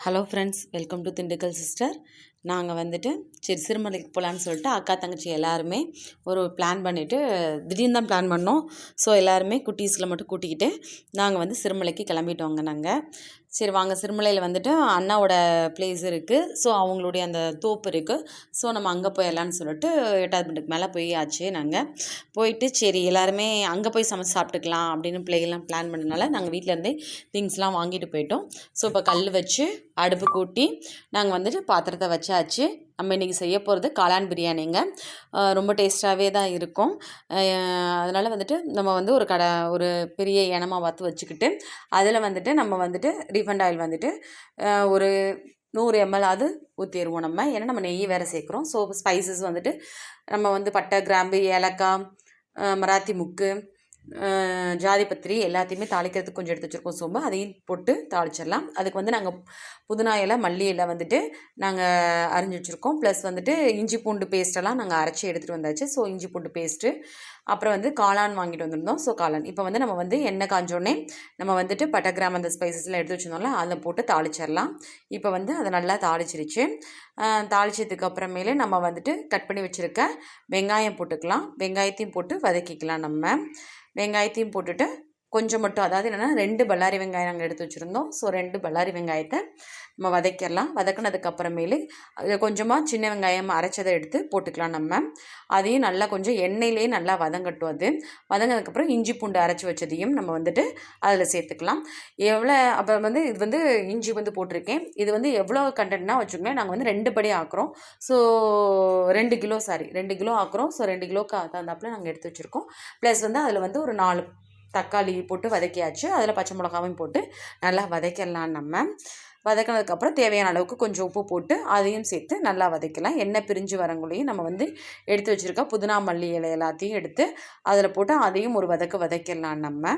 Hello friends welcome to Dindigul sister நாங்கள் வந்துட்டு சரி சிறுமலைக்கு போகலான்னு சொல்லிட்டு அக்கா தங்கச்சி எல்லாருமே ஒரு பிளான் பண்ணிவிட்டு திடீர்னு தான் பிளான் பண்ணோம். ஸோ எல்லாருமே குட்டீஸில் மட்டும் கூட்டிக்கிட்டு நாங்கள் வந்து சிறுமலைக்கு கிளம்பிட்டோங்க நாங்கள் சரி வாங்க சிறுமலையில் வந்துட்டு அண்ணாவோட பிளேஸ் இருக்குது ஸோ அவங்களுடைய அந்த தோப்பு இருக்குது ஸோ நம்ம அங்கே போயிடலான்னு சொல்லிட்டு எட்டாவது மினிட்டுக்கு மேலே போய் ஆச்சு நாங்கள் போயிட்டு சரி எல்லாருமே அங்கே போய் சமைச்சு சாப்பிட்டுக்கலாம் அப்படின்னு பிள்ளைகள்லாம் பிளான் பண்ணனால நாங்கள் வீட்டிலேருந்தே திங்ஸ்லாம் வாங்கிட்டு போயிட்டோம். ஸோ இப்போ கல் வச்சு அடுப்பு கூட்டி நாங்கள் வந்துட்டு பாத்திரத்தை வச்சாச்சு. நம்ம இன்றைக்கி செய்ய போகிறது காளான் பிரியாணிங்க. ரொம்ப டேஸ்ட்டாகவே தான் இருக்கும். அதனால் வந்துட்டு நம்ம வந்து ஒரு கடை ஒரு பெரிய இனமாக பார்த்து வச்சுக்கிட்டு அதில் வந்துட்டு நம்ம வந்துட்டு ரீஃபண்ட் ஆயில் வந்துட்டு ஒரு நூறு எம்எல் அது ஊற்றிடுவோம் நம்ம. ஏன்னா நம்ம நெய் வேறு சேர்க்குறோம். ஸோ ஸ்பைசஸ் வந்துட்டு நம்ம வந்து பட்டை கிராம்பு ஏலக்காய் மராத்தி முக்கு ஜாதிபத்திரி எல்லாத்தையுமே தாளிக்கிறதுக்கு கொஞ்சம் எடுத்து வச்சுருக்கோம் சோம்பு. அதையும் போட்டு தாளிச்சிடலாம். அதுக்கு வந்து நாங்கள் புதினா இலை மல்லி இலை வந்துட்டு நாங்கள் அரிஞ்சு வச்சுருக்கோம். ப்ளஸ் வந்துட்டு இஞ்சி பூண்டு பேஸ்ட்டெல்லாம் நாங்கள் அரைச்சி எடுத்துகிட்டு வந்தாச்சு. ஸோ இஞ்சி பூண்டு பேஸ்ட்டு அப்புறம் வந்து காளான் வாங்கிட்டு வந்திருந்தோம். ஸோ காளான். இப்போ வந்து நம்ம வந்து எண்ணெய் காஞ்சோடனே நம்ம வந்துட்டு பட்டை கிராம் அந்த ஸ்பைசஸ்லாம் எடுத்து வச்சுருந்தோம்ல அதில் போட்டு தாளிச்சிடலாம். இப்போ வந்து அதை நல்லா தாளிச்சிருச்சு. தாளிச்சதுக்கு அப்புறமேலே நம்ம வந்துட்டு கட் பண்ணி வச்சுருக்க வெங்காயம் போட்டுக்கலாம். வெங்காயத்தையும் போட்டு வதக்கிக்கலாம் நம்ம. வெங்காயத்தையும் போட்டுட்டு கொஞ்சம் மட்டும் அதாவது என்னென்னா ரெண்டு பல்லாரி வெங்காயம் நாங்கள் எடுத்து வச்சுருந்தோம். ஸோ ரெண்டு பல்லாரி வெங்காயத்தை நம்ம வதக்கிடலாம். வதக்குனதுக்கு அப்புறமேலு கொஞ்சமாக சின்ன வெங்காயம் அரைச்சதை எடுத்து போட்டுக்கலாம் நம்ம. அதையும் நல்லா கொஞ்சம் எண்ணெயிலேயே நல்லா வதங்கட்டும் அது. வதங்கினதுக்கப்புறம் இஞ்சி பூண்டு அரைச்சி வச்சதையும் நம்ம வந்துட்டு அதில் சேர்த்துக்கலாம். எவ்வளோ அப்புறம் வந்து இது வந்து இஞ்சி வந்து போட்டிருக்கேன். இது வந்து எவ்வளோ கண்டென்ட்னா வச்சுக்கோங்க நாங்கள் வந்து ரெண்டு படி ஆக்குறோம். ஸோ ரெண்டு கிலோ சாரி ரெண்டு கிலோ ஆக்குறோம். ஸோ ரெண்டு கிலோக்கு தகுந்தாப்பில் நாங்கள் எடுத்து வச்சுருக்கோம். ப்ளஸ் வந்து அதில் வந்து ஒரு நாலு தக்காளி போட்டு வதக்கியாச்சு. அதில் பச்சை மிளகாவையும் போட்டு நல்லா வதக்கிடலாம் நம்ம. வதக்கினதுக்கப்புறம் தேவையான அளவுக்கு கொஞ்சம் உப்பு போட்டு அதையும் சேர்த்து நல்லா வதக்கலாம். எண்ணெய் பிரிஞ்சு வரங்குள்ளையும் நம்ம வந்து எடுத்து வச்சுருக்க புதினா மல்லி இலை எல்லாத்தையும் எடுத்து அதில் போட்டு அதையும் ஒரு வதக்கு வதக்கிடலாம் நம்ம.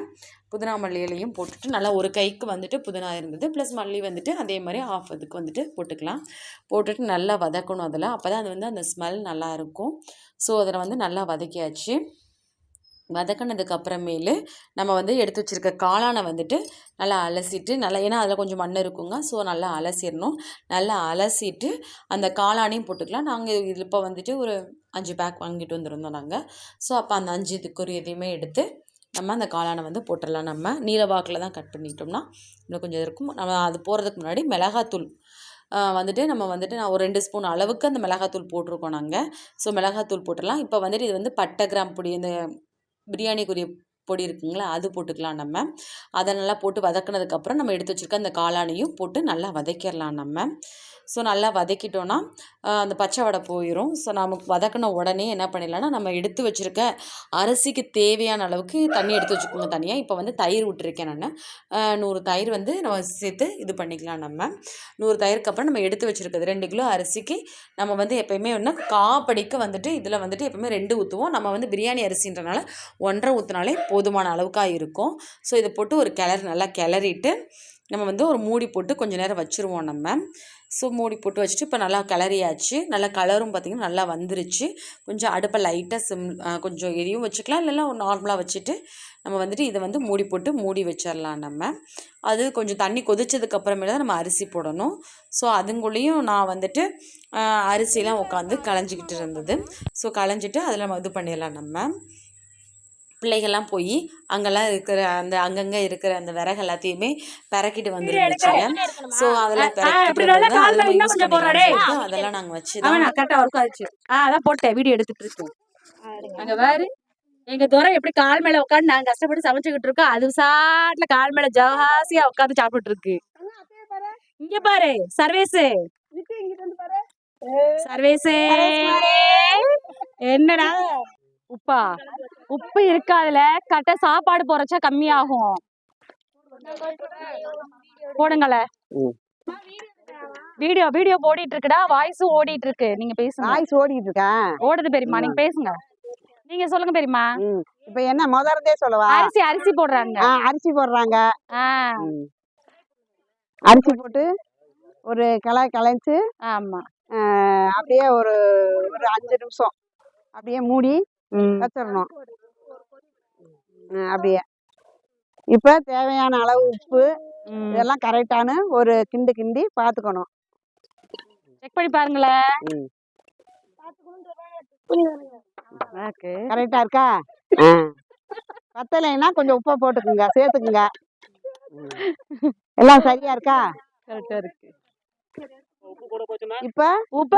புதினா மல்லி இலையும் போட்டுட்டு நல்லா ஒரு கைக்கு வந்துட்டு புதினா இருந்தது. ப்ளஸ் மல்லி வந்துட்டு அதே மாதிரி ஆஃப் அதுக்கு வந்துட்டு போட்டுக்கலாம். போட்டுட்டு நல்லா வதக்கணும் அதில். அப்போ தான் அது வந்து அந்த ஸ்மெல் நல்லாயிருக்கும் ஸோ அதில் வந்து நல்லா வதக்கியாச்சு. வதக்கினதுக்கு அப்புறமேலு நம்ம வந்து எடுத்து வச்சுருக்க காளானை வந்துட்டு நல்லா அலசிட்டு நல்லா ஏன்னா அதில் கொஞ்சம் மண் இருக்குங்க ஸோ நல்லா அலசிடணும். நல்லா அலசிட்டு அந்த காளானையும் போட்டுக்கலாம். நாங்கள் இது இப்போ வந்துட்டு ஒரு அஞ்சு பேக் வாங்கிட்டு வந்திருந்தோம் நாங்கள் ஸோ அப்போ அந்த அஞ்சு இதுக்குரிய எதையுமே எடுத்து நம்ம அந்த காளானை வந்து போட்டுடலாம். நம்ம நீலவாக்கில் தான் கட் பண்ணிட்டோம்னா இன்னும் கொஞ்சம் இருக்கும். நம்ம அது போகிறதுக்கு முன்னாடி மிளகாத்தூள் வந்துட்டு நம்ம வந்துட்டு நான் ஒரு ரெண்டு ஸ்பூன் அளவுக்கு அந்த மிளகாத்தூள் போட்டிருக்கோம் நாங்கள் ஸோ மிளகாத்தூள் போட்டுடலாம். இப்போ வந்துட்டு இது வந்து பட்டை கிராம் பொடி இந்த பிரியாணிக்குரிய பொடி இருக்குங்களா அது போட்டுக்கலாம் நம்ம. அதை நல்லா போட்டு வதக்குனதுக்கப்புறம் நம்ம எடுத்து வச்சுருக்க அந்த காளானையும் போட்டு நல்லா வதக்கிடலாம் நம்ம. ஸோ நல்லா வதக்கிட்டோன்னா அந்த பச்சை வடை போயிடும் ஸோ நமக்கு வதக்கின உடனே என்ன பண்ணிடலாம்னா நம்ம எடுத்து வச்சுருக்க அரிசிக்கு தேவையான அளவுக்கு தண்ணி எடுத்து வச்சுக்கோங்க தனியாக இப்போ வந்து தயிர் விட்டுருக்கேன் நான். நூறு தயிர் வந்து நம்ம சேர்த்து இது பண்ணிக்கலாம் நம்ம. நூறு தயிருக்கு அப்புறம் நம்ம எடுத்து வச்சுருக்கிறது ரெண்டு கிலோ அரிசிக்கு. நம்ம வந்து எப்பயுமே ஒன்று காப்படிக்கு வந்துட்டு இதில் வந்துட்டு எப்பவுமே ரெண்டு ஊற்றுவோம் நம்ம வந்து பிரியாணி அரிசின்றனால ஒன்றரை ஊற்றினாலே போதுமான அளவுக்காக இருக்கும். ஸோ இதை போட்டு ஒரு கிளறு நல்லா கிளறிட்டு நம்ம வந்து ஒரு மூடி போட்டு கொஞ்சம் நேரம் வச்சுருவோம் நம்ம. ஸோ மூடி போட்டு வச்சுட்டு இப்போ நல்லா கிளறியாச்சு. நல்லா கலரும் பார்த்திங்கன்னா நல்லா வந்துருச்சு. கொஞ்சம் அடுப்பை லைட்டாக சிம் கொஞ்சம் எரியும் வச்சுக்கலாம். இல்லைன்னா நார்மலாக வச்சுட்டு நம்ம வந்துட்டு இதை வந்து மூடி போட்டு மூடி வச்சிடலாம் நம்ம. அது கொஞ்சம் தண்ணி கொதிச்சதுக்கப்புறமே தான் நம்ம அரிசி போடணும். ஸோ அதுங்குள்ளேயும் நான் வந்துட்டு அரிசியெலாம் அரிசிலாம் உட்காந்து களைஞ்சிக்கிட்டு இருந்தது. ஸோ களைஞ்சிட்டு அதில் நம்ம இது பண்ணிடலாம் நம்ம. பிள்ளைகள்லாம் போய் அங்கெல்லாம் இருக்கிற அந்த அங்கங்கே இருக்கிற அந்த விறகு எல்லாத்தையுமே பிறக்கிட்டு வந்துருந்துச்சுங்க. ஸோ பிறக்கிட்டு அதில் சொல்லிட்டு அதெல்லாம் நாங்கள் வச்சு ஒர்க் ஆச்சு ஆ அதான் போட்டேன் வீடியோ எடுத்துட்டு இருக்கேன். அங்க பாரு. எங்க துறை எப்படி கால் மேல உட்காந்து நாங்க கஷ்டப்பட்டு சமைச்சுக்கிட்டு இருக்கோம் அது சாட்ல கால் மேல ஜாசியா உட்காந்து சாப்பிட்டுட்டு இருக்கு. இங்க பாரு சர்வேஸ் சர்வேஸ் என்னடா? உப்பா. உப்பு இருக்காதுல கரெக்டா சாப்பாடு போறச்சா கம்மியாகும். போடுங்கள. வீடியோ வீடியோ ஓடிட்டு இருக்குடா வாய்ஸும் ஓடிட்டு இருக்கு நீங்க பேசுங்க. வாய்ஸ் ஓடிட்டு இருக்கேன் ஓடுது பெரியம்மா. நீங்க பேசுங்க. நீங்க சொல்லுங்க பெரியம்மா. ம். இப்ப என்ன? முதறதே சொல்லவா? அரிசி அரிசி போடுறாங்க. அரிசி போடுறாங்க. அரிசி போட்டு ஒரு கிளை கலைச்சு ஆமா. அப்படியே ஒரு ஒரு அஞ்சு நிமிஷம். அப்படியே மூடி. வச்சிடணும். அப்படியே. இப்போ தேவையான அளவு உப்பு இதெல்லாம் கரெக்டானு ஒரு கிண்டு கிண்டி பார்த்துக்கணும் செக் பண்ணி பாருங்களேன். ம். ஓகே கரெக்டா இருக்கா? பத்தலைன்னா கொஞ்சம் உப்பை போட்டுக்குங்க சேர்த்துக்குங்க. எல்லாம் சரியா இருக்கா? கரெக்டா இருக்கு. இப்ப உப்பு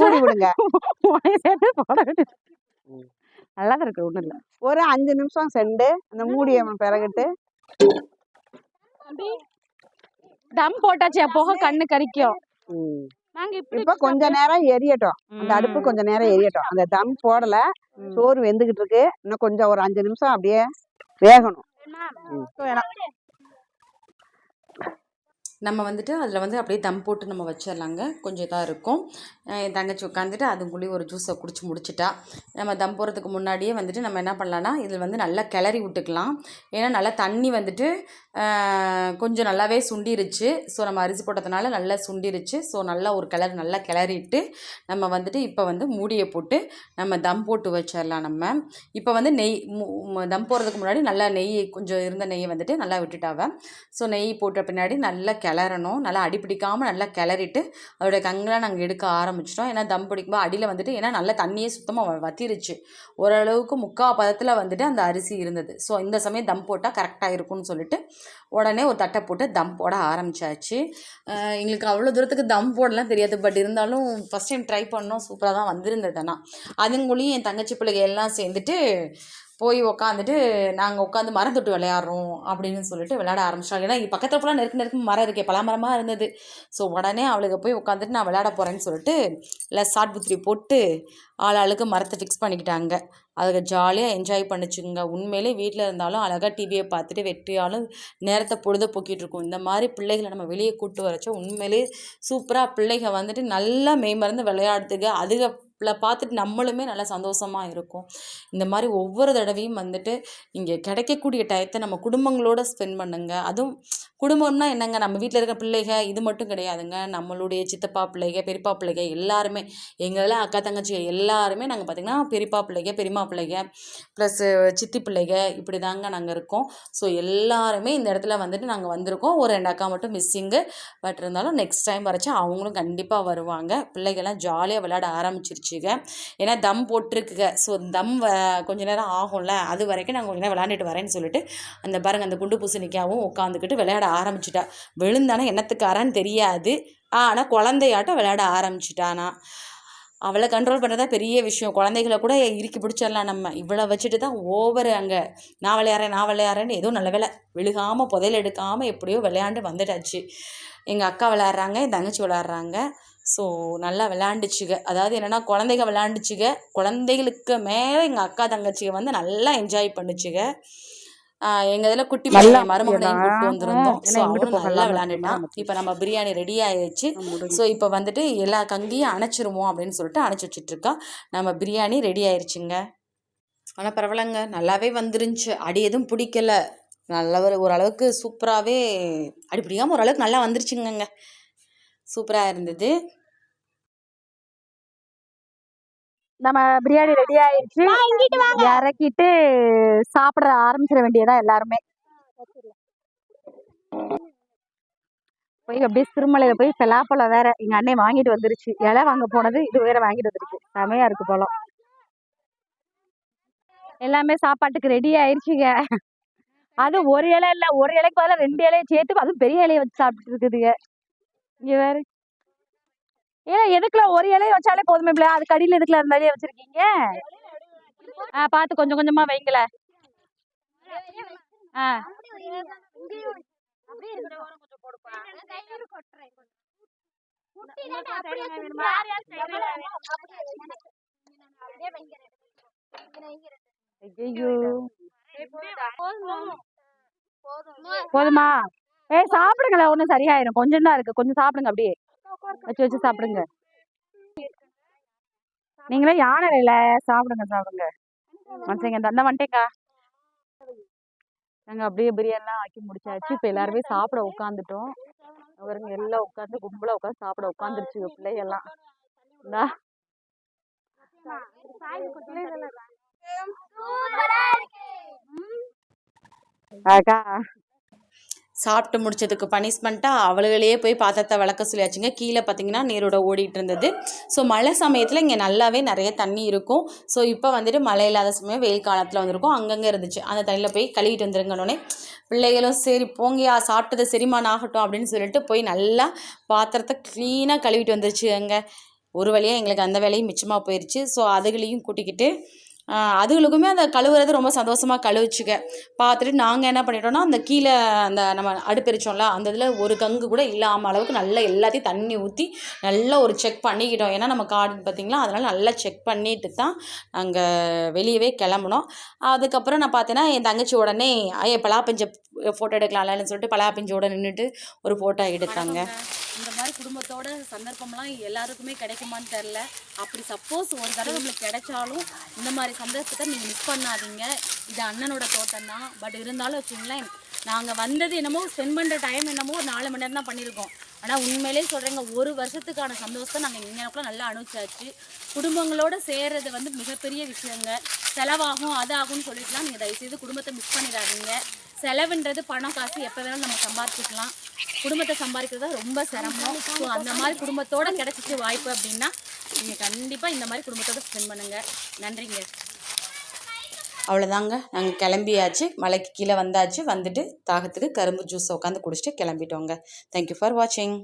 மூடி விடுங்க. நல்லா தான் இருக்கு ஒண்ணும் இல்ல. ஒரு அஞ்சு நிமிஷம் சென்று அந்த மூடிய பிறகுட்டு. தம் போட்டாச்சு புகை கண்ணு கறிக்கும் இப்ப கொஞ்ச நேரம் எரியட்டும். அந்த அடுப்பு கொஞ்ச நேரம் எரியட்டும். அந்த தம் போடல சோறு வெந்துகிட்டு இருக்கு. இன்னும் கொஞ்சம் ஒரு அஞ்சு நிமிஷம் அப்படியே வேகணும். நம்ம வந்துட்டு அதில் வந்து அப்படியே தம் போட்டு நம்ம வச்சிடலாங்க. கொஞ்சம் இதாக இருக்கும். என் தங்கச்சி உட்காந்துட்டு அதுக்குள்ளேயே ஒரு ஜூஸை குடிச்சு முடிச்சிட்டா. நம்ம தம் போடுறதுக்கு முன்னாடியே வந்துட்டு நம்ம என்ன பண்ணலான்னா இதில் வந்து நல்லா கிளறி விட்டுக்கலாம். ஏன்னா நல்லா தண்ணி வந்துட்டு கொஞ்சம் நல்லாவே சுண்டிருச்சு. ஸோ நம்ம அரிசி போட்டதுனால நல்லா சுண்டிருச்சு. ஸோ நல்லா ஒரு கிளறு நல்லா கிளறிட்டு நம்ம வந்துட்டு இப்போ வந்து மூடியை போட்டு நம்ம தம் போட்டு வச்சிடலாம் நம்ம. இப்போ வந்து நெய் தம் போடுறதுக்கு முன்னாடி நல்லா நெய் கொஞ்சம் இருந்த நெய்யை வந்துட்டு நல்லா விட்டுட்டாவ. ஸோ நெய் போட்ட பின்னாடி நல்லா கிளறணும். நல்லா அடிப்பிடிக்காமல் நல்லா கிளறிட்டு அதோட கங்கெலாம் நாங்கள் எடுக்க ஆரம்பிச்சிட்டோம். ஏன்னா தம் பிடிக்கும்போது அடியில் வந்துட்டு ஏன்னா நல்லா தண்ணியே சுத்தமாக வத்திருச்சு. ஓரளவுக்கு முக்கால் பதத்தில் வந்துட்டு அந்த அரிசி இருந்தது. ஸோ இந்த சமயம் தம் போட்டால் கரெக்டாக இருக்கும்னு சொல்லிட்டு உடனே ஒரு தட்டை போட்டு தம் போட ஆரம்பிச்சாச்சு. எங்களுக்கு அவ்வளோ தூரத்துக்கு தம் போடலாம் தெரியாது. பட் இருந்தாலும் ஃபஸ்ட் டைம் ட்ரை பண்ணோம். சூப்பராக தான் வந்திருந்தது. ஆனால் அதுங்களையும் என் தங்கச்சி பிள்ளைங்க எல்லாம் சேர்ந்துட்டு போய் உக்காந்துட்டு நாங்கள் உட்காந்து மரம் தொட்டு விளையாடுறோம் அப்படின்னு சொல்லிட்டு விளையாட ஆரம்பிச்சிட்டாங்க. ஏன்னா இங்கே பக்கத்தில் ஃபுல்லாக நெருக்க நெருக்க மரம் இருக்கே பலாமரமாக இருந்தது. ஸோ உடனே அவளுக்கு போய் உட்காந்துட்டு நான் விளையாட போகிறேன்னு சொல்லிட்டு இல்லை சாட் புத்திரி போட்டு ஆள் ஆளுக்கு மரத்தை ஃபிக்ஸ் பண்ணிக்கிட்டாங்க. அதுக்கு ஜாலியாக என்ஜாய் பண்ணிச்சுங்க. உண்மையிலே வீட்டில் இருந்தாலும் அழகாக டிவியை பார்த்துட்டு வெற்றியாலும் நேரத்தை பொழுத போக்கிட்டு இருக்கும். இந்த மாதிரி பிள்ளைகளை நம்ம வெளியே கூப்பிட்டு வரச்ச உண்மையிலே சூப்பராக பிள்ளைங்க வந்துட்டு நல்லா மெய்மறந்து விளையாடுதுங்க. அதுக பார்த்துட்டு நம்மளுமே நல்லா சந்தோஷமாக இருக்கும். இந்த மாதிரி ஒவ்வொரு தடவையும் வந்துட்டு இங்கே கிடைக்கக்கூடிய டயத்தை நம்ம குடும்பங்களோட ஸ்பெண்ட் பண்ணுங்க. அதுவும் குடும்பம்னா என்னங்க? நம்ம வீட்டில் இருக்க பிள்ளைக இது மட்டும் கிடையாதுங்க. நம்மளுடைய சித்தப்பா பிள்ளைக பெரியப்பா பிள்ளைக எல்லாருமே எங்களெல்லாம் அக்கா தங்கச்சி எல்லாருமே நாங்கள் பார்த்திங்கன்னா பெரியப்பா பிள்ளைக பெரியம்மா பிள்ளைக ப்ளஸ்ஸு சித்தி பிள்ளைக இப்படி தாங்க நாங்கள் இருக்கோம். ஸோ எல்லாருமே இந்த இடத்துல வந்துட்டு நாங்கள் வந்திருக்கோம். ஒரு ரெண்டு அக்கா மட்டும் மிஸ்ஸிங்கு பட் இருந்தாலும் நெக்ஸ்ட் டைம் வரைச்சு அவங்களும் கண்டிப்பாக வருவாங்க. பிள்ளைகள்லாம் ஜாலியாக விளையாட ஆரம்பிச்சிருச்சுங்க ஏன்னா தம் போட்டிருக்குங்க ஸோ தம் வ கொஞ்ச நேரம் ஆகும்ல. அது வரைக்கும் நாங்கள் கொஞ்ச நேரம் விளையாண்டுட்டு வரேன்னு சொல்லிட்டு அந்த பாருங்கள் அந்த குண்டு பூசணிக்காவும் உட்காந்துக்கிட்டு விளையாட ஆரம்பிச்சிட்டா. விழுந்தானா என்னத்துக்காரான்னு தெரியாது. ஆனால் குழந்தையாட்டம் விளையாட ஆரம்பிச்சிட்டானா. அவளை கண்ட்ரோல் பண்ணுறதா பெரிய விஷயம். குழந்தைகளை கூட இறுக்கி பிடிச்சிடலாம் நம்ம. இவ்வளோ வச்சுட்டு தான் ஓவர் அங்கே. நான் விளையாடுறேன் நான் விளையாடுறேன்னு ஏதோ நல்ல வேலை விழுகாமல் புதையல் எடுக்காமல் எப்படியோ விளையாண்டு வந்துட்டாச்சு. எங்கள் அக்கா விளையாடுறாங்க என் தங்கச்சி விளையாடுறாங்க. ஸோ நல்லா விளையாண்டுச்சுங்க அதாவது என்னென்னா குழந்தைங்க விளையாண்டுச்சுங்க குழந்தைகளுக்கு மேலே எங்கள் அக்கா தங்கச்சிக வந்து நல்லா என்ஜாய் பண்ணுச்சுங்க எங்கள் இதில் குட்டி பையன் மருமகனையும் கூப்பிட்டு வந்திருந்தோம் ஸோ அவனும் நல்லா விளையாண்டுட்டான் இப்போ நம்ம பிரியாணி ரெடி ஆயிடுச்சு ஸோ இப்போ வந்துட்டு எல்லா கங்கியும் அணைச்சிருவோம் அப்படின்னு சொல்லிட்டு அணைச்சி வச்சிட்ருக்கா நம்ம பிரியாணி ரெடி ஆயிடுச்சுங்க ஆனால் பரவாயில்லைங்க. நல்லாவே வந்துருந்துச்சு. அடி எதுவும் பிடிக்கல. நல்ல ஒரு ஓரளவுக்கு சூப்பராகவே அடி பிடிக்காமல் ஓரளவுக்கு நல்லா வந்துருச்சுங்கங்க. சூப்பராக இருந்தது. நம்ம பிரியாணி ரெடி ஆயிடுச்சு இறக்கிட்டு சாப்பிட ஆரம்பிச்சிட வேண்டியதா எல்லாருமே. போய் அப்படியே திருமலையில போய் பலாப்பழம் வேற எங்க அண்ணன் வாங்கிட்டு வந்துருச்சு. இலை வாங்க போனது இது வேற வாங்கிட்டு வந்துருக்கு செமையா இருக்கு பழம். எல்லாமே சாப்பாட்டுக்கு ரெடி ஆயிடுச்சுங்க அது ஒரு இலை இல்ல ஒரு இலைக்கு பதிலா ரெண்டு இலையை சேர்த்து அதுவும் பெரிய இலையை வச்சு சாப்பிட்டு இருக்குதுங்க. இங்க வேற ஏன் எதுக்குல ஒரு இலையை வச்சாலே போதுமே பிள்ளை. அது கடியில் எதுக்குல அந்த இலையை வச்சிருக்கீங்க? ஆ பார்த்து கொஞ்சம் கொஞ்சமா வைங்கள. ஆ. போதுமா? ஏய் சாப்பிடுங்களேன் ஒன்றும் சரியாயிரும். கொஞ்சம் தான் இருக்கு. கொஞ்சம் சாப்பிடுங்க அப்படியே. வச்சு வச்சு சாப்பிடுங்க. நீங்களே யானை இல்ல சாப்பிடுங்க சாப்பிடுங்க. மனுஷங்க இந்த அந்த வந்துட்டேக்கா நாங்க அப்படியே பிரியாணிலாம் ஆக்கி முடிச்சாச்சு. இப்போ எல்லாருமே சாப்பிட உட்காந்துட்டோம். அவருங்க எல்லாம் உட்காந்து கும்பலா உட்காந்து சாப்பிட உட்காந்துருச்சு. பிள்ளைகள்லாம். இந்தா. அக்கா. சாப்பிட்டு முடிச்சதுக்கு பனிஷ்மெண்ட்டாக அவளுகளையே போய் பாத்திரத்தை விளக்க சொல்லியாச்சுங்க. கீழே பார்த்தீங்கன்னா நீரோட ஓடிட்டு இருந்தது. ஸோ மழை சமயத்தில் இங்கே நல்லாவே நிறைய தண்ணி இருக்கும். ஸோ இப்போ வந்துட்டு மழை இல்லாத சமயம் வெயில் காலத்தில் வந்திருக்கும். அங்கங்கே இருந்துச்சு. அந்த தண்ணியில் போய் கழுவிட்டு வந்துருங்கன்னொடனே பிள்ளைகளும் சரி போங்கயா சாப்பிட்டது செரிமான் ஆகட்டும் அப்படின்னு சொல்லிட்டு போய் நல்லா பாத்திரத்தை க்ளீனாக கழுவிட்டு வந்துருச்சு அங்கே ஒரு வழியாக எங்களுக்கு அந்த வேலையும் மிச்சமாக போயிடுச்சு ஸோ அதுகளையும் கூட்டிக்கிட்டு அதுகளுக்குமே அந்த கழுவுறது ரொம்ப சந்தோஷமாக கழுவிச்சுக்க. பார்த்துட்டு நாங்கள் என்ன பண்ணிட்டோம்னா அந்த கீழே அந்த நம்ம அடுப்பெரிச்சோம்ல அந்த இதில் ஒரு கங்கு கூட இல்லாமல் அளவுக்கு நல்லா எல்லாத்தையும் தண்ணி ஊற்றி நல்லா ஒரு செக் பண்ணிக்கிட்டோம். ஏன்னா நம்ம காடு பார்த்திங்களா? அதனால் நல்லா செக் பண்ணிட்டு தான் நாங்கள் வெளியவே கிளம்புனோம். அதுக்கப்புறம் நான் பார்த்தேன்னா என் தங்கச்சி உடனே ஐய பலாப்பஞ்ச ஃபோட்டோ எடுக்கலாம்லன்னு சொல்லிட்டு பலாப்பஞ்சோட நின்றுட்டு ஒரு ஃபோட்டோ எடுத்தாங்க. இந்த மாதிரி குடும்பத்தோட சந்தர்ப்பம்லாம் எல்லாருக்குமே கிடைக்குமான்னு தெரில அப்படி சப்போஸ் ஒரு தடவை நம்மளுக்கு கிடைச்சாலும் இந்த மாதிரி சந்தோஷத்தை நீங்கள் மிஸ் பண்ணாதீங்க. இது அண்ணனோட தோட்டம் தான். பட் இருந்தாலும் வச்சுங்களேன் நாங்கள் வந்தது என்னமோ ஸ்பெண்ட் பண்ணுற டைம் என்னமோ ஒரு நாலு மணி நேரம் தான் பண்ணியிருக்கோம். ஆனால் உண்மையிலே சொல்கிறேங்க ஒரு வருஷத்துக்கான சந்தோஷத்தை நாங்கள் இங்கே நல்லா அனுப்பிச்சாச்சு குடும்பங்களோட சேர்றது வந்து மிகப்பெரிய விஷயங்க. செலவாகும் அது ஆகும்னு சொல்லிட்டுலாம் நீங்கள் தயவுசெய்து குடும்பத்தை மிஸ் பண்ணிடாதீங்க. செலவுன்றது பணம் காசு எப்போ வேணாலும் நம்ம சம்பாதிச்சுக்கலாம். குடும்பத்தை சம்பாதிக்கிறது தான் ரொம்ப சிரமம். ஸோ அந்த மாதிரி குடும்பத்தோட கிடச்சிச்சு வாய்ப்பு அப்படின்னா நீங்கள் கண்டிப்பாக இந்த மாதிரி குடும்பத்தோட ஸ்பெண்ட் பண்ணுங்கள் நன்றிங்க. அவ்வளோதாங்க நாங்கள் கிளம்பியாச்சு. மலைக்கு கீழே வந்தாச்சு. வந்துட்டு தாகத்துக்கு கரும்பு ஜூஸை உட்காந்து குடிச்சிட்டு கிளம்பிட்டோங்க. தேங்க்யூ ஃபார் வாட்சிங்